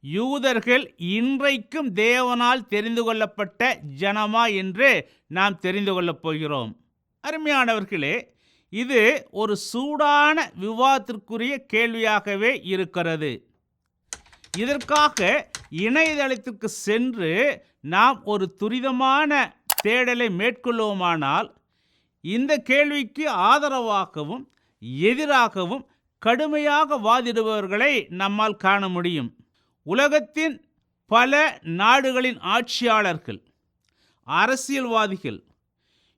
யூதர்கள் இன்றைக்கும் தேவனால் தெரிந்து கொள்ளப்பட்ட ஜனமா என்று நாம் தெரிந்து கொள்ளப் போகிறோம். அருமையானவர்களே இது ஒரு சூடான விவாதத்திற்குரிய கேள்வியாகவே இருக்கிறது. இதற்காக இணையதளத்திற்கு சென்று நாம் ஒரு துரிதமான தேடலை மேற்கொள்வோமானால் இந்த கேள்விக்கு ஆதரவாகவும் எதிராகவும் கடுமையாக வாதிடுபவர்களை நம்மால் காண முடியும். உலகத்தின் பல நாடுகளின் ஆட்சியாளர்கள் அரசியல்வாதிகள்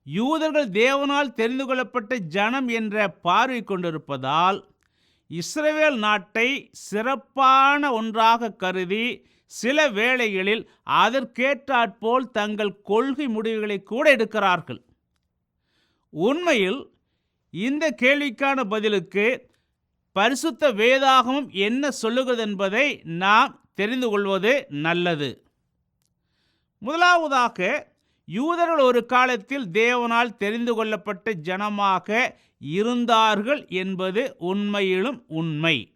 யூதர்கள் தேவனால் தெரிந்து கொள்ளப்பட்ட ஜனம் என்ற பார்வை கொண்டிருப்பதால் இஸ்ரேல் நாட்டை சிறப்பான ஒன்றாக கருதி சில வேளைகளில் அதற்கேற்றாற்போல் தங்கள் கொள்கை முடிவுகளை கூட எடுக்கிறார்கள். உண்மையில் இந்த கேள்விக்கான பதிலுக்கு பரிசுத்த வேதாகமம் என்ன சொல்லுகிறது என்பதை நாம் தெரிந்து கொள்வது நல்லது. முதலாவதாக யூதர்கள் ஒரு காலத்தில் தேவனால் தெரிந்து கொள்ளப்பட்ட ஜனமாக இருந்தார்கள் என்பது உண்மையிலும் உண்மை.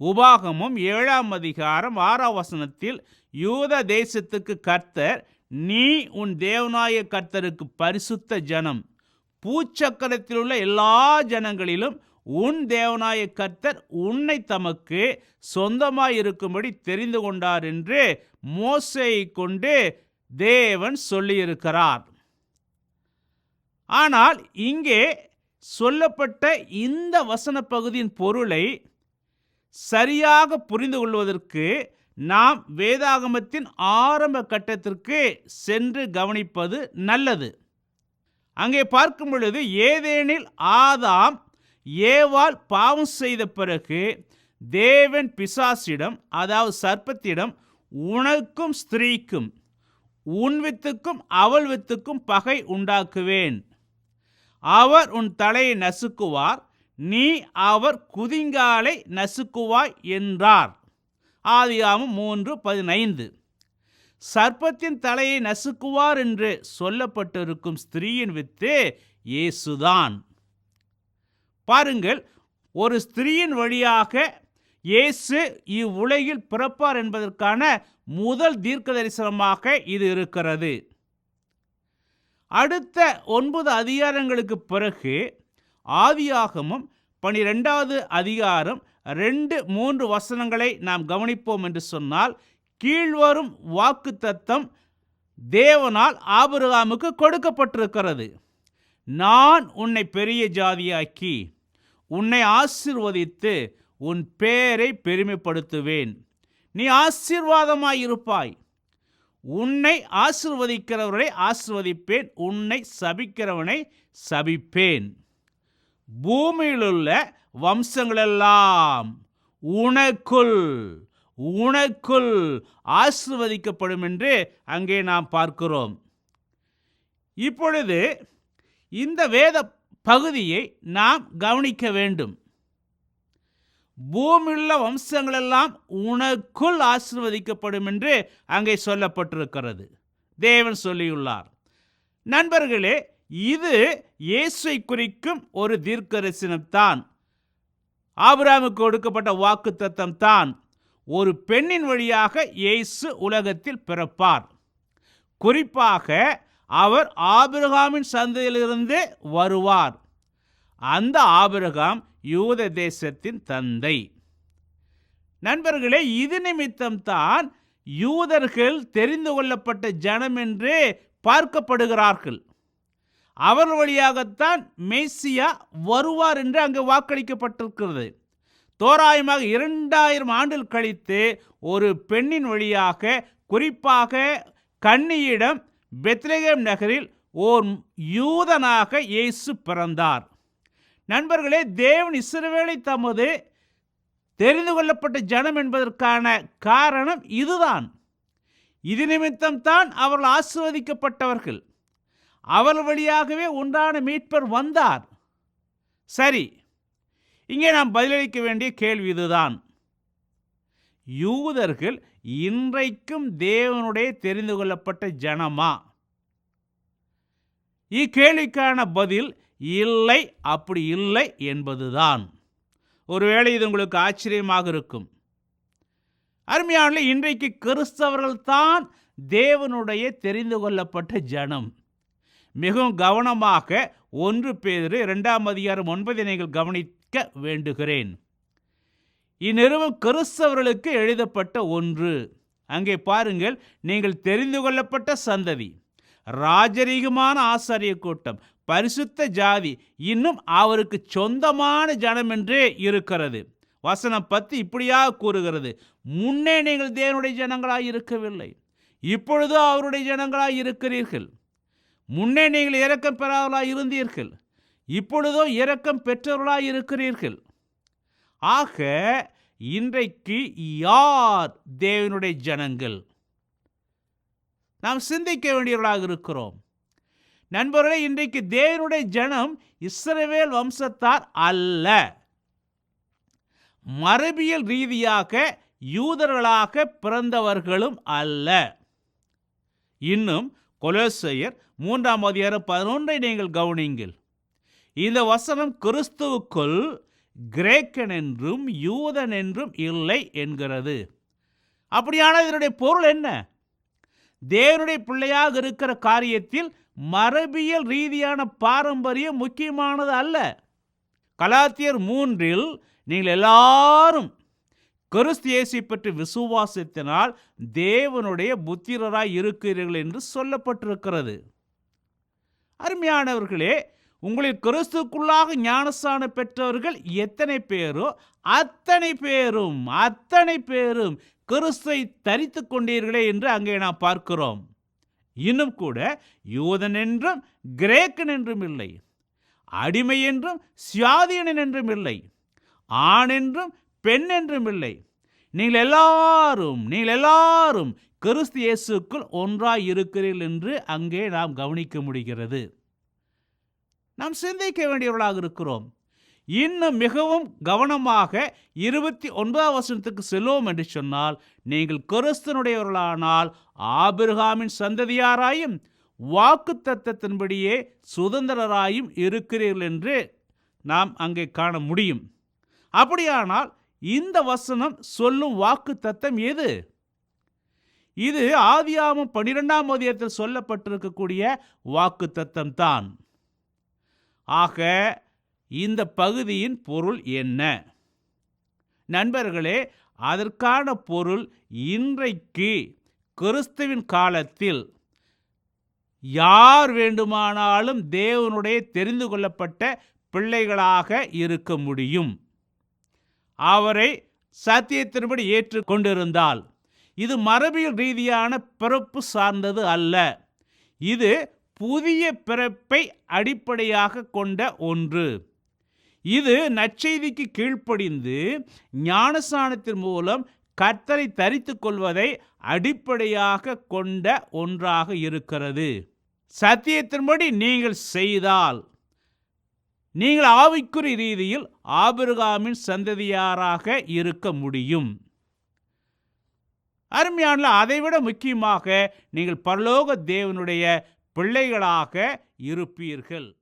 உபாகமும் ஏழாம் அதிகாரம் ஆறாம் வசனத்தில் யூத தேசத்துக்கு கர்த்தர் நீ உன் தேவநாய கர்த்தருக்கு பரிசுத்த ஜனம். பூச்சக்கரத்தில் உள்ள எல்லா ஜனங்களிலும் உன் தேவனாய கர்த்தர் உன்னை தமக்கு சொந்தமாய் இருக்கும்படி தெரிந்து கொண்டார் என்று மோசையை கொண்டு தேவன் சொல்லியிருக்கிறார். ஆனால் இங்கே சொல்லப்பட்ட இந்த வசன பகுதியின் பொருளை சரியாக புரிந்து கொள்வதற்கு நாம் வேதாகமத்தின் ஆரம்ப கட்டத்திற்கு சென்று கவனிப்பது நல்லது. அங்கே பார்க்கும் பொழுது ஏதேனில் ஆதாம் ஏவால் பாவம் செய்த பிறகு தேவன் பிசாசிடம் அதாவது சர்ப்பத்திடம் உனக்கும் ஸ்திரீக்கும் உன் வித்துக்கும் அவள் வித்துக்கும் பகை உண்டாக்குவேன். அவர் உன் தலையை நசுக்குவார் நீ அவர் குதிங்காலை நசுக்குவாய் என்றார். ஆதியாமம் மூன்று பதினைந்து. சர்ப்பத்தின் தலையை நசுக்குவார் என்று சொல்லப்பட்டிருக்கும் ஸ்திரீயின் வித்து இயேசுதான். பாருங்கள் ஒரு ஸ்திரீயின் வழியாக இயேசு இவ்வுலகில் பிறப்பார் என்பதற்கான முதல் தீர்க்க தரிசனமாக இது இருக்கிறது. அடுத்த ஒன்பது அதிகாரங்களுக்கு பிறகு ஆதியாகமும் பனிரெண்டாவது அதிகாரம் ரெண்டு மூன்று வசனங்களை நாம் கவனிப்போம் என்று சொன்னால் கீழ்வரும் வாக்கு தத்தம் தேவனால் ஆபிரகாமுக்கு கொடுக்கப்பட்டிருக்கிறது. நான் உன்னை பெரிய ஜாதியாக்கி உன்னை ஆசிர்வதித்து உன் பேரை பெருமைப்படுத்துவேன். நீ ஆசீர்வாதமாயிருப்பாய் உன்னை ஆசிர்வதிக்கிறவரை ஆசிர்வதிப்பேன். உன்னை சபிக்கிறவனை சபிப்பேன். பூமியிலுள்ள வம்சங்களெல்லாம் உனக்குள் உனக்குள் ஆசிர்வதிக்கப்படும் என்று அங்கே நாம் பார்க்கிறோம். இப்பொழுது இந்த வேத பகுதியை நாம் கவனிக்க வேண்டும். பூமியுள்ள வம்சங்களெல்லாம் உனக்குள் ஆசிர்வதிக்கப்படும் என்று அங்கே சொல்லப்பட்டிருக்கிறது. தேவன் சொல்லியுள்ளார். நண்பர்களே இது இயேசுவை குறிக்கும் ஒரு தீர்க்கதரிசனம்தான். ஆபிராமுக்கு கொடுக்கப்பட்ட வாக்கு தத்தம் தான் ஒரு பெண்ணின் வழியாக இயேசு உலகத்தில் பிறப்பார். குறிப்பாக அவர் ஆபிரகாமின் சந்தையிலிருந்து வருவார். அந்த ஆபிரகாம் யூத தேசத்தின் தந்தை. நண்பர்களே இது நிமித்தம்தான் யூதர்கள் தெரிந்து கொள்ளப்பட்ட ஜனம் என்று பார்க்கப்படுகிறார்கள். அவர் வழியாகத்தான் மெய்சியா வருவார் என்று அங்கு வாக்களிக்கப்பட்டிருக்கிறது. தோராயமாக இரண்டாயிரம் ஆண்டுகள் கழித்து ஒரு பெண்ணின் வழியாக குறிப்பாக கன்னியிடம் பெத்லகேம் நகரில் ஓர் யூதனாக இயேசு பிறந்தார். நண்பர்களே தேவன் இஸ்ரவேலை தமது தெரிந்து கொள்ளப்பட்ட ஜனம் என்பதற்கான காரணம் இதுதான். இது நிமித்தம்தான் அவர்கள் ஆசிர்வதிக்கப்பட்டவர்கள். அவர் வழியாகவே உண்டான மீட்பர் வந்தார். சரி இங்கே நாம் பதிலளிக்க வேண்டிய கேள்வி இதுதான். யூதர்கள் இன்றைக்கும் தேவனுடைய தெரிந்து கொள்ளப்பட்ட ஜனமா? இக்கேள்விக்கான பதில் இல்லை அப்படி இல்லை என்பதுதான். ஒருவேளை இது உங்களுக்கு ஆச்சரியமாக இருக்கும். அருமையான இன்றைக்கு கிறிஸ்தவர்கள் தான் தேவனுடைய தெரிந்து கொள்ளப்பட்ட ஜனம். மிகவும் கவனமாக ஒன்று பேர் இரண்டாம் அதிகாரம் ஒன்பதை நீங்கள் கவனிக்க வேண்டுகிறேன். இந்நிறுவம் கிறிஸ்தவர்களுக்கு எழுதப்பட்ட ஒன்று. அங்கே பாருங்கள் நீங்கள் தெரிந்து கொள்ளப்பட்ட சந்ததி. ராஜரீகமான ஆசாரிய கூட்டம் பரிசுத்த ஜாதி இன்னும் அவருக்கு சொந்தமான ஜனம் என்றே இருக்கிறது. வசனம் பத்து இப்படியாக கூறுகிறது முன்னே நீங்கள் தேவனுடைய ஜனங்களாக இருக்கவில்லை இப்பொழுதோ அவருடைய ஜனங்களாக இருக்கிறீர்கள். முன்னே நீங்கள் இரக்கம் பெறாதவர்களாக இருந்தீர்கள் இப்பொழுதோ இரக்கம் பெற்றவர்களாக இருக்கிறீர்கள். ஆக இன்றைக்கு யார் தேவனுடைய ஜனங்கள்? நாம் சிந்திக்க வேண்டியவர்களாக இருக்கிறோம். நண்பர்களே இன்றைக்கு தேவனுடைய ஜனம் இஸ்ரவேல் வம்சத்தார் அல்ல. மரபியல் ரீதியாக யூதர்களாக பிறந்தவர்களும் அல்ல. இன்னும் கொலோசையர் மூன்றாம் அதிகாரம் பதினொன்றை நீங்கள் கவனிங்கள் இந்த வசனம் கிறிஸ்துவுக்குள் கிரேக்கன் என்றும் யூதன் என்றும் இல்லை என்கிறது. அப்படியானால் இதனுடைய பொருள் என்ன? தேவனுடைய பிள்ளையாக இருக்கிற காரியத்தில் மரபியல் ரீதியான பாரம்பரியம் முக்கியமானது அல்ல. கலாத்தியர் மூன்றில் நீங்கள் எல்லாரும் கிறிஸ்து இயேசு பற்றி விசுவாசத்தினால் தேவனுடைய புத்திரராய் இருக்கிறீர்கள் என்று சொல்லப்பட்டிருக்கிறது. அருமையானவர்களே உங்களில் கிறிஸ்துக்குள்ளாக ஞானஸ்தான பெற்றவர்கள் எத்தனை பேரோ அத்தனை பேரும் அத்தனை பேரும் கிறிஸ்துவை தரித்து கொண்டீர்களே என்று அங்கே நாம் பார்க்கிறோம். இன்னும் கூட யூதன் என்றும் கிரேக்கன் என்றும் இல்லை அடிமை என்றும் சுயாதீனன் என்றும் இல்லை ஆண் என்றும் பெண் என்றும் இல்லை. நீங்கள் எல்லாரும் நீங்கள் எல்லாரும் கிறிஸ்து இயேசுக்குள் ஒன்றாய் இருக்கிறீர்கள் என்று அங்கே நாம் கவனிக்க முடிகிறது. நாம் சிந்திக்க வேண்டியவர்களாக இருக்கிறோம். இன்னும் மிகவும் கவனமாக இருபத்தி ஒன்பதாம் வசனத்துக்கு செல்வோம் என்று சொன்னால் நீங்கள் கிறிஸ்தனுடையவர்களானால் ஆபிரகாமின் சந்ததியாராயும் வாக்கு தத்தத்தின்படியே சுதந்திரராயும் இருக்கிறீர்கள் என்று நாம் அங்கே காண முடியும். அப்படியானால் இந்த வசனம் சொல்லும் வாக்கு தத்தம் எது? இது ஆதியாமம் பன்னிரெண்டாம் அதிகாரத்தில் சொல்லப்பட்டிருக்கக்கூடிய வாக்கு தத்தம் தான். ஆக இந்த பகுதியின் பொருள் என்ன? நண்பர்களே அதற்கான பொருள் இன்றைக்கு கிறிஸ்துவின் காலத்தில் யார் வேண்டுமானாலும் தேவனுடைய தெரிந்து கொள்ளப்பட்ட பிள்ளைகளாக இருக்க முடியும். அவரை சத்தியத்தின்படி ஏற்றுக்கொண்டிருந்தால் இது மரபியல் ரீதியான பிறப்பு சார்ந்தது அல்ல. இது புதிய பிறப்பை அடிப்படையாக கொண்ட ஒன்று. இது நற்செய்திக்கு கீழ்ப்படிந்து ஞானசானத்தின் மூலம் கர்த்தரை தரித்து கொள்வதை அடிப்படையாக கொண்ட ஒன்றாக இருக்கிறது. சத்தியத்தின்படி நீங்கள் செய்தால் நீங்கள் ஆவிக்குறி ரீதியில் ஆபிரகாமின் சந்ததியாராக இருக்க முடியும். அருமையான அதைவிட முக்கியமாக நீங்கள் பரலோக தேவனுடைய பிள்ளைகளாக இருப்பீர்கள்.